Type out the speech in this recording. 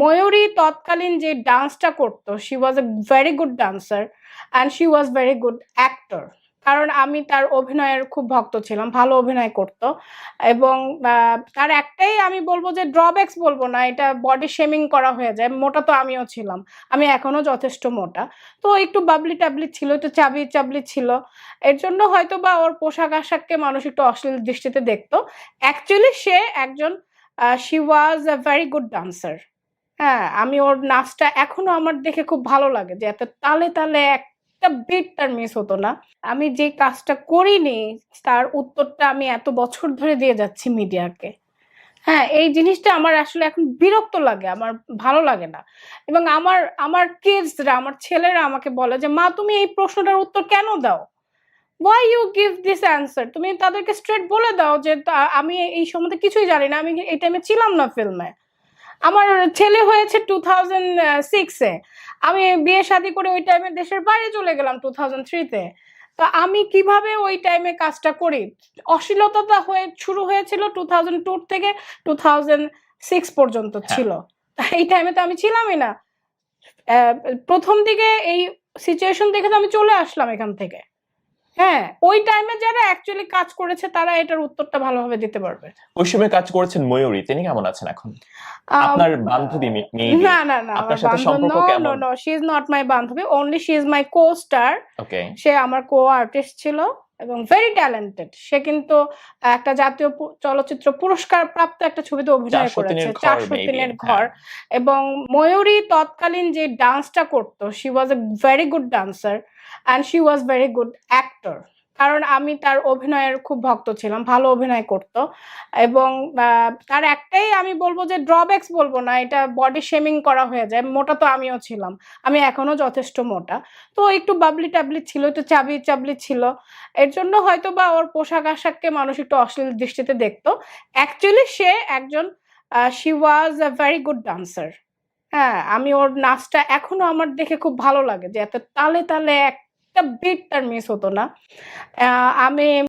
ময়ূরী তৎকালীন যে ডান্সটা করতো she was a very good dancer and she was very good actor কারণ আমি তার অভিনয়ের খুব ভক্ত ছিলাম, ভালো অভিনয় করত এবং তার একটাই আমি বলব যে ড্রব্যাক্স বলব না, এটা বডি শেমিং করা হয়ে যায়, মোটা তো আমিও ছিলাম, আমি এখনও যথেষ্ট মোটা। তো একটু বাবলি টাবলি ছিল, একটু চাবলি চাবলি ছিল, এর জন্য হয়তো বা ওর পোশাক আশাককে মানুষ একটু অশ্লীল দৃষ্টিতে দেখতো। অ্যাকচুয়ালি সে একজন she was a very good dancer হ্যাঁ আমি ওর নাচটা এখনও আমার দেখে খুব ভালো লাগে যে এত তালে তালে একটা বিট তার মিস হতো না। আমি যে কাজটা করিনি, তার উত্তরটা আমি এত বছর ধরে দিয়ে যাচ্ছি মিডিয়াকে। হ্যাঁ এই জিনিসটা আমার আসলে এখন বিরক্ত লাগে, আমার ভালো লাগে না। এবং আমার আমার কিডসরা আমার ছেলেরা আমাকে বলে যে, মা, তুমি এই প্রশ্নটার উত্তর কেন দাও? Why you give this answer তুমি তাদেরকে স্ট্রেট বলে দাও যে আমি এই সম্বন্ধে কিছুই জানি না, আমি এই টাইমে ছিলাম না ফিল্মে আমার ছেলে হয়েছে টু থাউজেন্ড সিক্সে আমি বিয়ে শাদী করে ওই টাইমে দেশের বাইরে চলে গেলাম টু থাউজেন্ড থ্রিতে তো। আমি কীভাবে ওই টাইমে কাজটা করি? অশ্লীলতা হয়ে শুরু হয়েছিল টু থাউজেন্ড টু থেকে টু থাউজেন্ড সিক্স পর্যন্ত হ্যাঁ। ছিল। তা এই টাইমে তো আমি ছিলামই না। প্রথম দিকে এই সিচুয়েশন দেখে তো আমি চলে আসলাম এখান থেকে। হ্যাঁ ওই টাইমে যারা অ্যাকচুয়ালি কাজ করেছে তারা এটার উত্তরটা ভালোভাবে দিতে পারবে। ওই সময় কাজ করেছেন ময়ূরী তিনি কেমন আছেন এখন? আপনার বান্ধবী না না না আপনার সাথে সম্পর্ক কেমন? No no she is not my বান্ধবী only she is my co star okay সে আমার কো আর্টিস্ট ছিল। এবং ভেরি ট্যালেন্টেড সে কিন্তু একটা জাতীয় চলচ্চিত্র পুরস্কার প্রাপ্ত একটা ছবিতে অভিনয় করেছে চারশো দিনের হ্যাঁ। ঘর। এবং ময়ূরী তৎকালীন যে ডান্সটা করতো she was a very good dancer and she was very good actor কারণ আমি তার অভিনয়ের খুব ভক্ত ছিলাম, ভালো অভিনয় করত। এবং তার একটাই আমি বলব যে ড্রব্যাক্স বলব না, এটা বডি শেমিং করা হয়ে যায়। মোটা তো আমিও ছিলাম, আমি এখনও যথেষ্ট মোটা। তো একটু বাবলি টাবলি ছিল, একটু চাবলি চাবলি ছিল। এর জন্য হয়তো বা ওর পোশাক আশাককে মানুষ একটু অশ্লীল দৃষ্টিতে দেখতো। অ্যাকচুয়ালি সে একজন she was a very good dancer হ্যাঁ আমি ওর নাচটা এখনও আমার দেখে খুব ভালো লাগে যে এত তালে তালে একটা বিট তার মিস হতো না। আহ, আমি